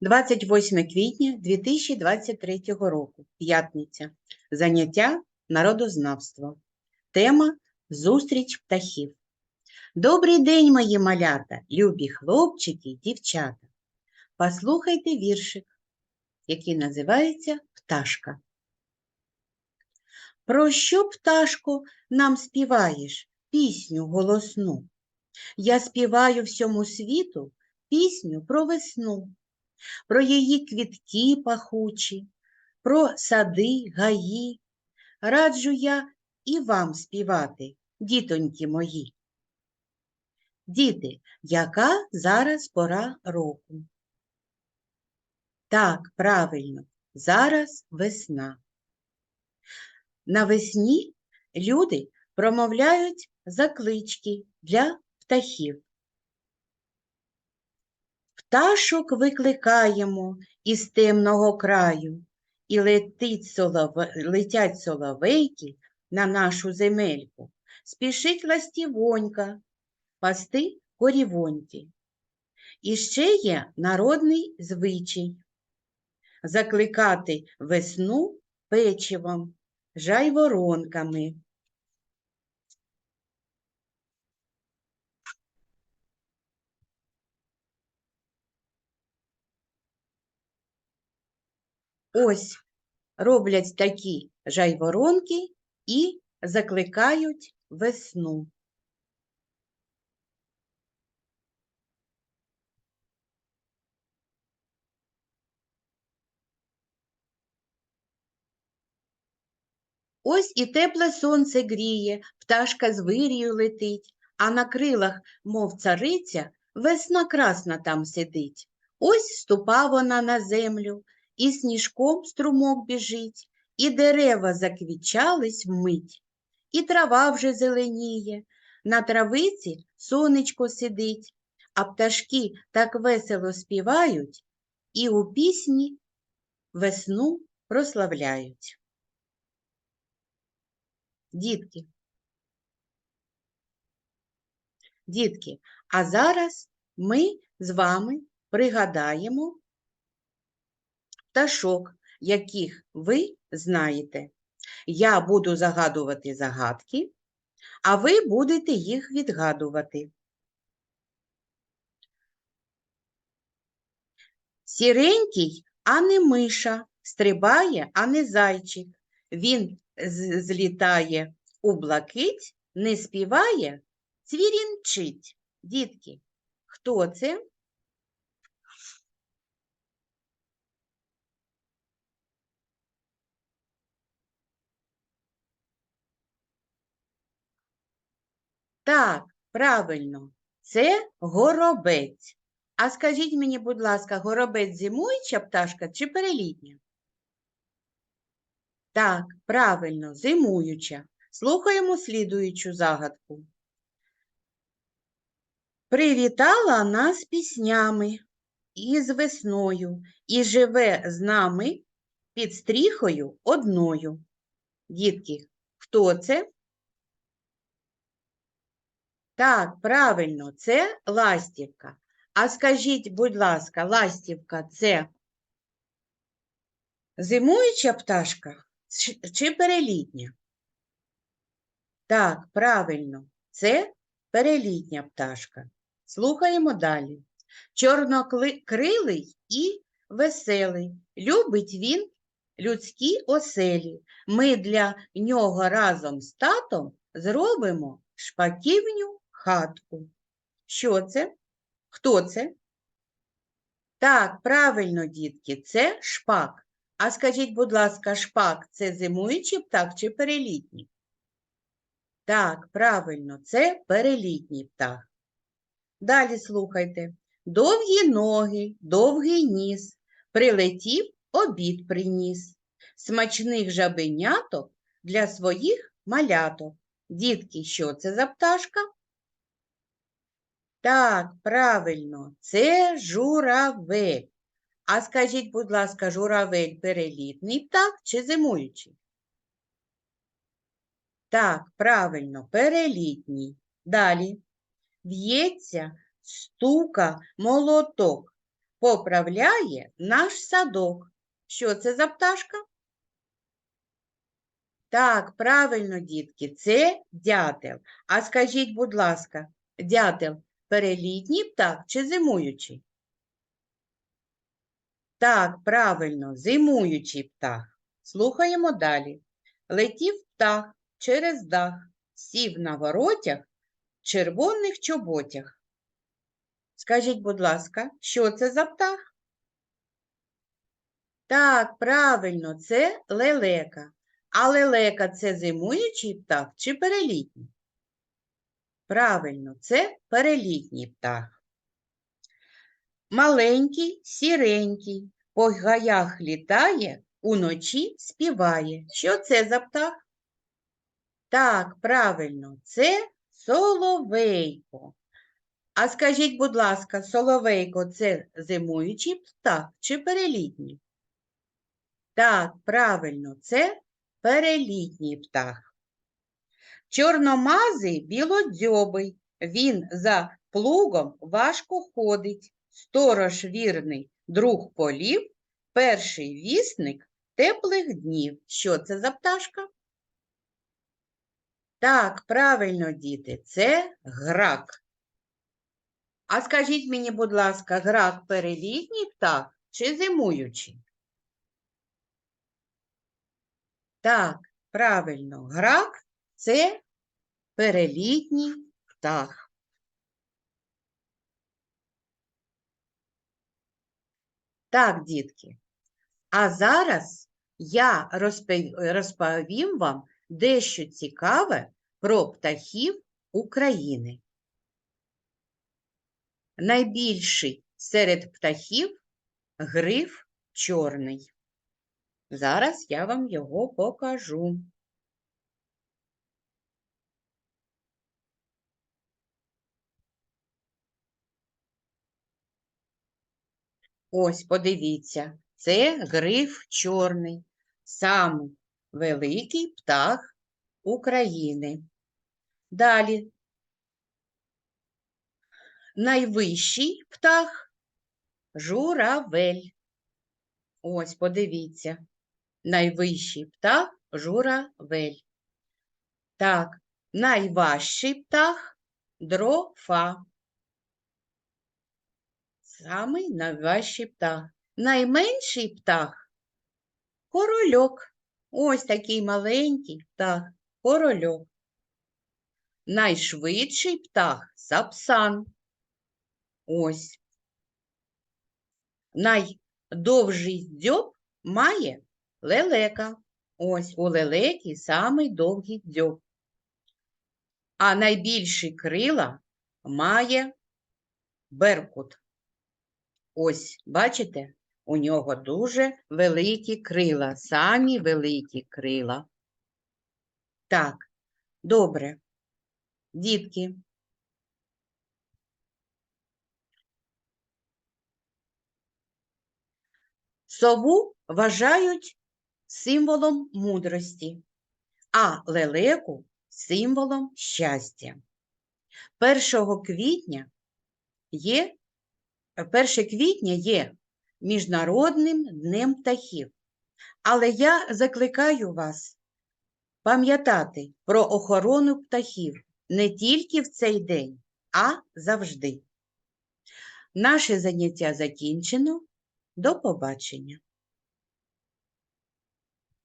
28 квітня 2023 року. П'ятниця. Заняття народознавство. Тема Зустріч птахів. Добрий день, мої малята, любі хлопчики й дівчата. Послухайте віршик, який називається Пташка. Про що, пташко, нам співаєш пісню голосну? Я співаю всьому світу пісню про весну, про її квітки пахучі, про сади, гаї. Раджу я і вам співати, дітоньки мої. Діти, яка зараз пора року? Так, правильно, зараз весна. Навесні люди промовляють заклички для птахів. Пташок викликаємо із темного краю, і летить солове... летять соловейки на нашу земельку. Спішить ластівонька пасти корівоньки. І ще є народний звичай закликати весну печивом, жайворонками. Ось роблять такі жайворонки і закликають весну. Ось і тепле сонце гріє, пташка з вирію летить, а на крилах, мов цариця, весна красна там сидить. Ось ступа вона на землю, і сніжком струмок біжить, і дерева заквічались вмить, і трава вже зеленіє, на травиці сонечко сидить, а пташки так весело співають і у пісні весну прославляють. Дітки. Дітки, а зараз ми з вами пригадаємо пташок, яких ви знаєте. Я буду загадувати загадки, а ви будете їх відгадувати. Сіренький, а не миша, стрибає, а не зайчик. Він злітає у блакить, не співає, цвірінчить. Дітки, хто це? Так, правильно, це горобець. А скажіть мені, будь ласка, горобець зимуюча пташка чи перелітня? Так, правильно, зимуюча. Слухаємо слідуючу загадку. Привітала нас піснями і з весною, і живе з нами під стріхою одною. Дітки, хто це? Так, правильно, це ластівка. А скажіть, будь ласка, ластівка це зимуюча пташка чи- перелітня? Так, правильно, це перелітня пташка. Слухаємо далі. Чорнокрилий і веселий. Любить він людські оселі. Ми для нього разом з татом зробимо шпаківню хатку. Що це? Хто це? Так, правильно, дітки, це шпак. А скажіть, будь ласка, шпак це зимуючий птах чи перелітній? Так, правильно, це перелітній птах. Далі слухайте. Довгі ноги, довгий ніс, прилетів, обід приніс. Смачних жабеняток для своїх маляток. Дітки, що це за пташка? Так, правильно, це журавель. А скажіть, будь ласка, журавель перелітний птах чи зимуючий? Так, правильно, перелітній. Далі. В'ється, стука, молоток. поправляє наш садок. Що це за пташка? Так, правильно, дітки, це дятел. А скажіть, будь ласка, дятел перелітній птах чи зимуючий? Так, правильно, зимуючий птах. Слухаємо далі. Летів птах через дах, сів на воротях в червоних чоботях. Скажіть, будь ласка, що це за птах? Так, правильно, це лелека. А лелека це зимуючий птах чи перелітній? Правильно, це перелітній птах. Маленький, сіренький, по гаях літає, уночі співає. Що це за птах? Так, правильно, це соловейко. А скажіть, будь ласка, соловейко це зимуючий птах чи перелітній? Так, правильно, це перелітній птах. Чорномазий білодзьобий, він за плугом важко ходить. Сторож вірний, друг полів, перший вісник теплих днів. Що це за пташка? Так, правильно, діти, це грак. А скажіть мені, будь ласка, грак перелітній птах чи зимуючий? Так, правильно, грак це перелітній птах. Так, дітки. А зараз я розповім вам дещо цікаве про птахів України. Найбільший серед птахів гриф чорний. Зараз я вам його покажу. Ось, подивіться, це гриф чорний, самий великий птах України. Далі. Найвищий птах журавель. Ось, подивіться. Найвищий птах журавель. Так, найважчий птах дрофа. Самий найважчий птах. Найменший птах корольок. Ось такий маленький птах корольок. Найшвидший птах сапсан. Ось. Найдовший дзьоб має лелека. Ось у лелеки самий довгий дзьоб. А найбільші крила має беркут. Ось, бачите, у нього дуже великі крила, самі великі крила. Так, добре. Дітки. Сову вважають символом мудрості, а лелеку символом щастя. 1 квітня є 1 квітня є Міжнародним днем птахів. Але я закликаю вас пам'ятати про охорону птахів не тільки в цей день, а завжди. Наше заняття закінчено. До побачення!